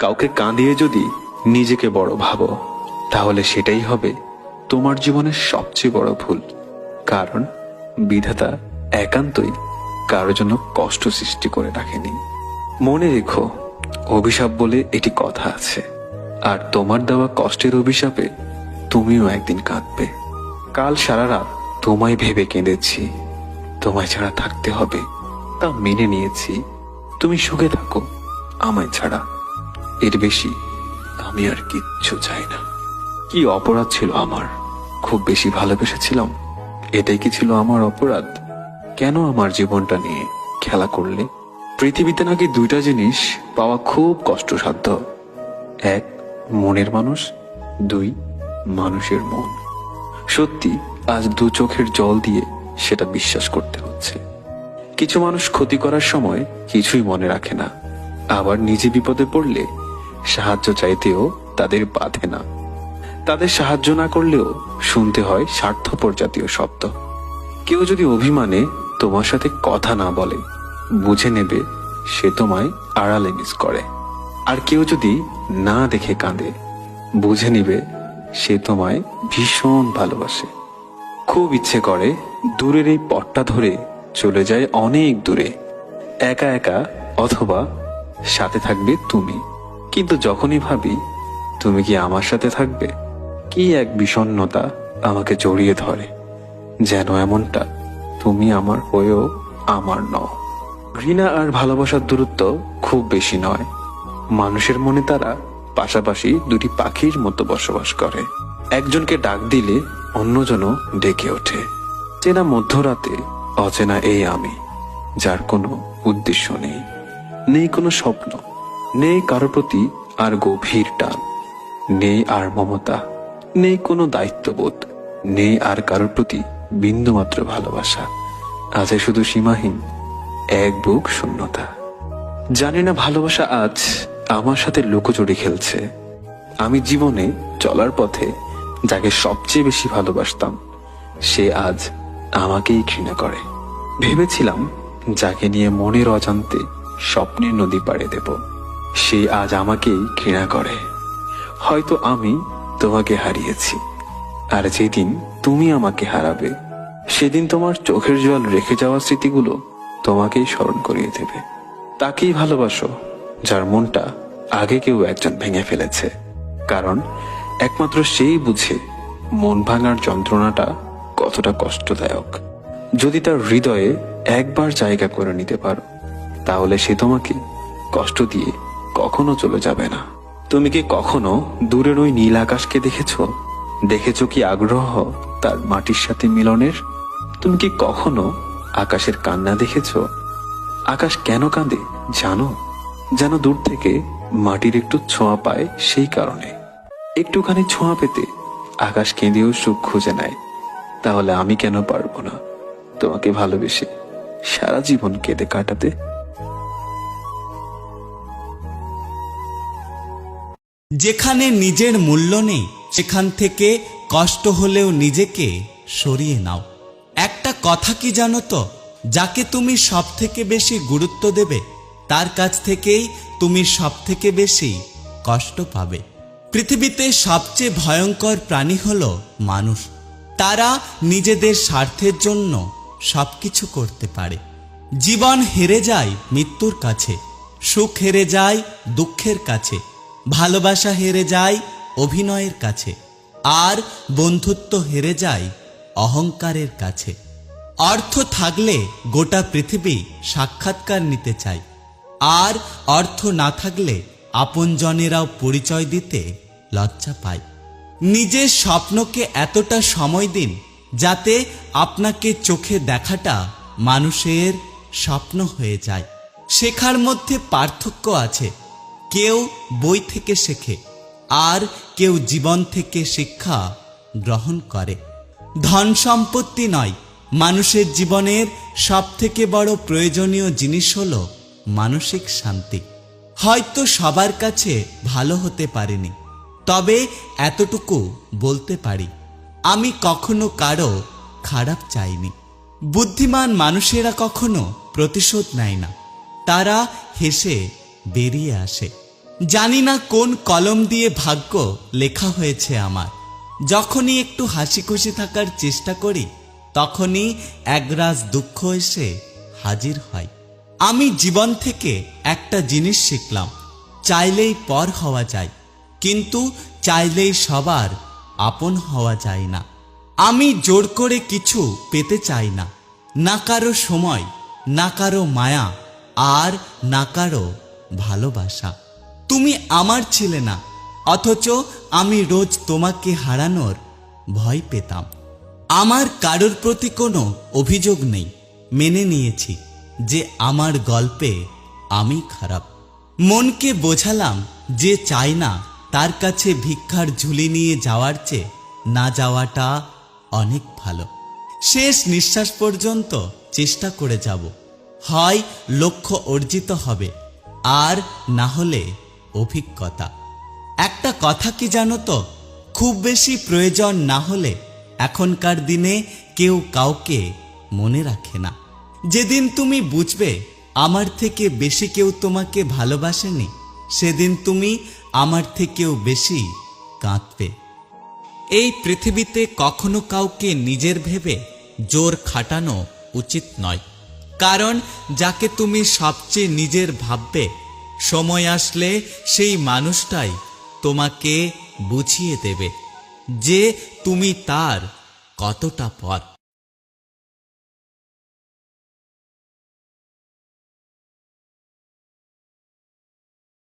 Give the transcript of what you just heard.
কাউকে কাঁদিয়ে যদি নিজেকে বড় ভাবো, তাহলে সেটাই হবে তোমার জীবনের সবচেয়ে বড় ভুল। কারণ বিধাতা একান্তই কারোর জন্য কষ্ট সৃষ্টি করে রাখেনি। মনে রেখো, অভিশাপ বলে এটি কথা আছে। আর তোমার দেওয়া কষ্টের অভিশাপে তুমিও একদিন কাঁদবে। কাল সারা রাত তোমায় ভেবে কেঁদেছি। তোমায় ছাড়া থাকতে হবে তা মেনে নিয়েছি। তুমি সুখে থাকো, আমায় ছাড়া। এর বেশি আমি আর কিচ্ছু চাই না। কি অপরাধ ছিল আমার? খুব বেশি ভালোবেসেছিলাম? এটাই কি ছিল আমার অপরাধ? কেন আমার জীবনটা নিয়ে খেলা করলে? পৃথিবীতে নাকি দুইটা জিনিস পাওয়া খুব কষ্টসাধ্য। এক, মনের মানুষ। দুই, মানুষের মন। সত্যি, আজ দু চোখের জল দিয়ে সেটা বিশ্বাস করতে হচ্ছে। কিছু মানুষ ক্ষতি করার সময় কিছুই মনে রাখে না। আবার নিজে বিপদে পড়লে সাহায্য চাইতেও তাদের বাধে না। তাদের সাহায্য না করলেও শুনতে হয় স্বার্থপর জাতীয় শব্দ। কেউ যদি অভিমানে তোমার সাথে কথা না বলে, বুঝে নেবে সে তোমায় আড়ালে মিস করে। আর কেউ যদি না দেখে কাঁদে, বুঝে নিবে সে তোমায় ভীষণ ভালোবাসে। খুব ইচ্ছে করে দূরের এই পথটা ধরে চলে যায় অনেক দূরে। একা একা অথবা সাথে থাকবে তুমি। কিন্তু যখনই ভাবি, তুমি কি আমার সাথে থাকবে? কি এক বিষণ্ণতা আমাকে জড়িয়ে ধরে? যেন এমনটা তুমি আমার হয়েও আমার নও। ঘৃণা আর ভালোবাসার দূরত্ব খুব বেশি নয়। মানুষের মনে তারা পাশাপাশি দুটি পাখির মতো বসবাস করে। একজনকে ডাক দিলে অন্যজনও ডেকে ওঠে। চেনা মধ্যরাতে অচেনা এই আমি, যার কোনো উদ্দেশ্য নেই নেই কোনো স্বপ্ন। নেই কারও প্রতি আর গভীর টান, নেই আর মমতা, নেই কোনো দায়িত্ববোধ, নেই আর কারোর প্রতি বিন্দুমাত্র ভালোবাসা। আছে শুধু সীমাহীন, এক বুক শূন্যতা। জানি না ভালোবাসা আজ আমার সাথে লুকোচুরি খেলছে। আমি জীবনে চলার পথে যাকে সবচেয়ে বেশি ভালোবাসতাম, সে আজ আমাকেই ঘৃণা করে। ভেবেছিলাম যাকে নিয়ে মনের অজান্তে স্বপ্নের নদী পাড়ে দেব। সে আজ আমাকেই ঘৃণা করে। হয়তো আমি তোমাকে হারিয়েছি। আর যেদিন তুমি আমাকে হারাবে, সেদিন তোমার চোখের জল রেখে যাওয়া স্মৃতিগুলো তোমাকেই স্মরণ করিয়ে দেবে। তাকেই ভালোবাসো, যার মনটা আগে কেউ একজন ভেঙে ফেলেছে। কারণ একমাত্র সেই বুঝে মন ভাঙার যন্ত্রণাটা কতটা কষ্টদায়ক। যদি তার হৃদয়ে একবার জায়গা করে নিতে পারো, তাহলে সে তোমাকে কষ্ট দিয়ে কখনো চলে যাবে না। তুমি কি কখনো দূরের ওই নীল আকাশকে দেখেছ? দেখেছ কি আগ্রহ তার মাটির সাথে মিলনের? তুমি কি কখনো আকাশের কান্না দেখেছ? আকাশ কেন কাঁদে জানো? যেন দূর থেকে মাটির একটু ছোঁয়া পায় সেই কারণে। একটুখানি ছোঁয়া পেতে আকাশ কেঁদেও সুখ খুঁজে নেয়। তাহলে আমি কেন পারব না? তোমাকে ভালোবেসে সারা জীবন কেঁদে কাটাতে যেখানে নিজের মূল্য নেই, সেখান থেকে কষ্ট হলেও নিজেকে সরিয়ে নাও। একটা কথা কি জানো তো? যাকে তুমি সব থেকে বেশি গুরুত্ব দেবে, তার কাছ থেকেই তুমি সব থেকে বেশি কষ্ট পাবে। পৃথিবীতে সবচেয়ে ভয়ঙ্কর প্রাণী হল মানুষ। তারা নিজেদের স্বার্থের জন্য সবকিছু করতে পারে। জীবন হেরে যায় মৃত্যুর কাছে, সুখ হেরে যায় দুঃখের কাছে। ভালোবাসা হেরে যায় অভিনয়ের কাছে, আর বন্ধুত্ব হেরে যায় অহংকারের কাছে। অর্থ থাকলে গোটা পৃথিবী সাক্ষাৎকার নিতে চায়, আর অর্থ না থাকলে আপনজনেরাও পরিচয় দিতে লজ্জা পায়। নিজের স্বপ্নকে এতটা সময় দিন যাতে আপনাকে চোখে দেখাটা মানুষের স্বপ্ন হয়ে যায়। শেখার মধ্যে পার্থক্য আছে কেউ বই থেকে শেখে, আর কেউ জীবন থেকে শিক্ষা গ্রহণ করে। ধন সম্পত্তি নয়, মানুষের জীবনের সব থেকে বড় প্রয়োজনীয় জিনিস হল মানসিক শান্তি। হয়তো সবার কাছে ভালো হতে পারেনি, তবে এতটুকু বলতে পারি, আমি কখনো কারও খারাপ চাইনি। বুদ্ধিমান মানুষেরা কখনো প্রতিশোধ নেয় না, তারা হেসে বেরিয়ে আসে। জানি না কোন কলম দিয়ে ভাগ্য লেখা হয়েছে আমার। যখনই একটু হাসি খুশি থাকার চেষ্টা করি, তখনই একরাজ দুঃখ এসে হাজির হয়। আমি জীবন থেকে একটা জিনিস শিখলাম, চাইলেই পর হওয়া যায়, কিন্তু চাইলেই সবার আপন হওয়া যায় না। আমি জোর করে কিছু পেতে চাই না না কারও সময়, না কারও মায়া, আর না কারও ভালোবাসা। তুমি আমার ছিলে না, অথচ আমি রোজ তোমাকে হারানোর ভয় পেতাম। আমার কারোর প্রতি কোনো অভিযোগ নেই, মেনে নিয়েছি যে আমার গল্পে আমি খারাপ। মনকে বোঝালাম যে চায় না তার কাছে ভিক্ষার ঝুলি নিয়ে যাওয়ার চেয়ে না যাওয়াটা অনেক ভালো। শেষ নিঃশ্বাস পর্যন্ত চেষ্টা করে যাব। হয় লক্ষ্য অর্জিত হবে আর না হলে অভিজ্ঞতা। একটা কথা কি জানো তো? খুব বেশি প্রয়োজন না হলে এখনকার দিনে কেউ কাউকে মনে রাখে না। যেদিন তুমি বুঝবে আমার থেকে বেশি কেউ তোমাকে ভালোবাসেনি, সেদিন তুমি আমার থেকেও বেশি কাঁদবে। এই পৃথিবীতে কখনো কাউকে নিজের ভেবে জোর খাটানো উচিত নয়। কারণ যাকে তুমি সবচেয়ে নিজের ভাববে, সময় আসলে সেই মানুষটাই তোমাকে বুঝিয়ে দেবে যে তুমি তার কতটা পথ।